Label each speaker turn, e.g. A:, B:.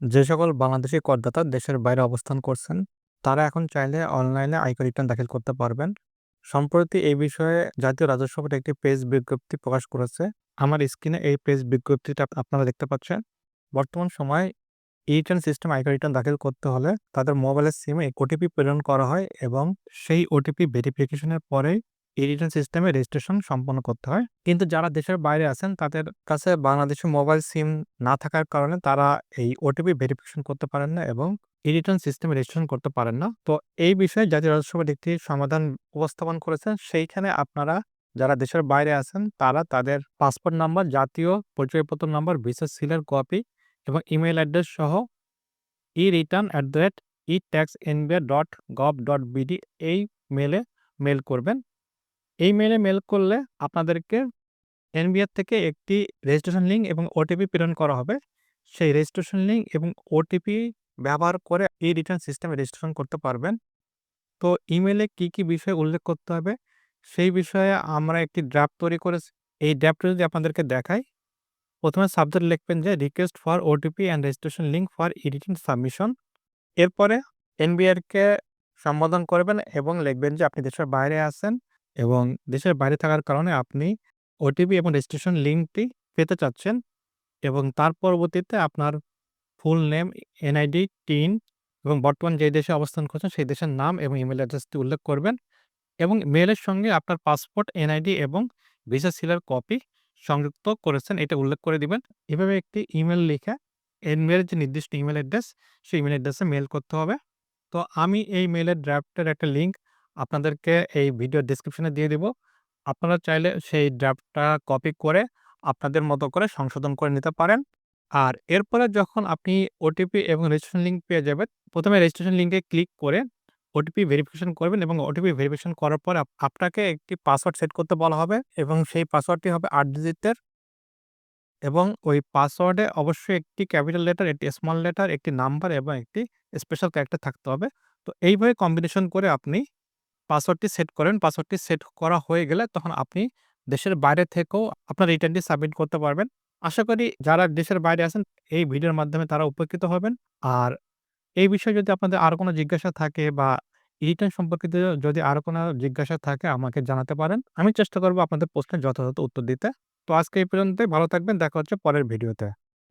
A: যে সকল বাংলাদেশী করদাতা দেশের বাইরে অবস্থান করছেন, তারা এখন চাইলে অনলাইনে আয়কর রিটার্ন দাখিল করতে পারবেন। সম্প্রতি এই বিষয়ে জাতীয় রাজস্ব বোর্ড একটি প্রেস বিজ্ঞপ্তি প্রকাশ করেছে। আমার স্ক্রিনে এই প্রেস বিজ্ঞপ্তিটা আপনারা দেখতে পাচ্ছেন। বর্তমান সময়ে ই-রিটার্ন সিস্টেমে আয়কর রিটার্ন দাখিল করতে হলে তাদের মোবাইলের সিমে ওটিপি প্রেরণ করা হয় এবং সেই ওটিপি ভেরিফিকেশনের পরেই ই-রিটার্ন সিস্টেমে রেজিস্ট্রেশন সম্পন্ন করতে হয়। কিন্তু যারা দেশের বাইরে আছেন তাদের কাছে বাংলাদেশে মোবাইল সিম না থাকার কারণে তারা এই ওটিপি ভেরিফিকেশন করতে পারেন না এবং ই-রিটার্ন সিস্টেমে রেজিস্ট্রেশন করতে পারেন না। তো এই বিষয়ে জাতীয় রাজস্ব একটি সমাধান উপস্থাপন করেছেন। সেইখানে আপনারা যারা দেশের বাইরে আছেন তারা তাদের পাসপোর্ট নাম্বার, জাতীয় পরিচয়পত্র নাম্বার, ভিসা সিলের কপি এবং ইমেল অ্যাড্রেস সহ e-return@etaxindia.gov.bd এই মেলে মেল করবেন। এই মেইলে মেইল করলে আপনাদেরকে এনবিআর থেকে একটি রেজিস্ট্রেশন লিঙ্ক এবং ওটিপি প্রেরণ করা হবে। সেই রেজিস্ট্রেশন লিঙ্ক এবং ওটিপি ব্যবহার করে ই-রিটার্ন সিস্টেমে রেজিস্ট্রেশন করতে পারবেন। তো ইমেলে কি, কি বিষয় উল্লেখ করতে হবে সেই বিষয়ে আমরা একটি ড্রাফট তৈরি করে এই ড্রাফটটা যদি আপনাদেরকে দেখাই, প্রথমে সাবজেক্ট লিখবেন যে request for OTP and registration link for e-return submission. এরপরে এনবিআরকে সম্বোধন করবেন এবং লিখবেন যে আপনি দেশের বাইরে আছেন এবং দেশের বাইরে থাকার কারণে আপনি ওটিপি এবং রেজিস্ট্রেশন লিঙ্কটি পেতে চাচ্ছেন এবং তার পরবর্তীতে আপনার ফুল নেম, এনআইডি, টিন এবং বর্তমান যে দেশে অবস্থান করছেন সেই দেশের নাম এবং ইমেল অ্যাড্রেসটি উল্লেখ করবেন এবং মেলের সঙ্গে আপনার পাসপোর্ট, এনআইডি এবং ভিসা সিলের কপি সংযুক্ত করেছেন এটা উল্লেখ করে দিবেন। এভাবে একটি ইমেল লিখে এনবিআর যে নির্দিষ্ট ইমেল অ্যাড্রেস সেই ইমেল অ্যাড্রেসে মেল করতে হবে। তো আমি এই মেলের ড্রাফটের একটা লিঙ্ক আপনাদেরকে এই ভিডিও ডেসক্রিপশনে দিয়ে দিব। আপনারা চাইলে সেই ড্রাফটটা কপি করে আপনাদের মতো করে সংশোধন করে নিতে পারেন। আর এরপরে যখন আপনি ওটিপি এবং রেজিস্ট্রেশন লিঙ্ক পেয়ে যাবেন, প্রথমে রেজিস্ট্রেশন লিঙ্কে ক্লিক করে ওটিপি ভেরিফিকেশন করবেন এবং ওটিপি ভেরিফিকেশন করার পর আপনাকে একটি পাসওয়ার্ড সেট করতে বলা হবে এবং সেই পাসওয়ার্ডটি হবে ৮ ডিজিটের। এবং ওই পাসওয়ার্ডে অবশ্যই একটি ক্যাপিটাল লেটার, একটি স্মল লেটার, একটি নাম্বার এবং একটি স্পেশাল ক্যারেক্টার থাকতে হবে। তো এইভাবে কম্বিনেশন করে আপনি পাসওয়ার্ডটি সেট করেন। পাসওয়ার্ডটি সেট করা হয়ে গেলে তখন আপনি দেশের বাইরে থেকেও আপনার রিটার্নটি সাবমিট করতে পারবেন। আশা করি যারা দেশের বাইরে আছেন, এই ভিডিওর মাধ্যমে তারা উপকৃত হবেন। আর এই বিষয়ে যদি আপনাদের আরও কোনো জিজ্ঞাসা থাকে বা ই-রিটার্ন সম্পর্কিত যদি আরও কোনো জিজ্ঞাসা থাকে, আমাকে জানাতে পারেন। আমি চেষ্টা করব আপনাদের প্রশ্নের যথাযথ উত্তর দিতে। তো আজকে এই পর্যন্তই ভালো থাকবেন। দেখা হচ্ছে পরের ভিডিওতে।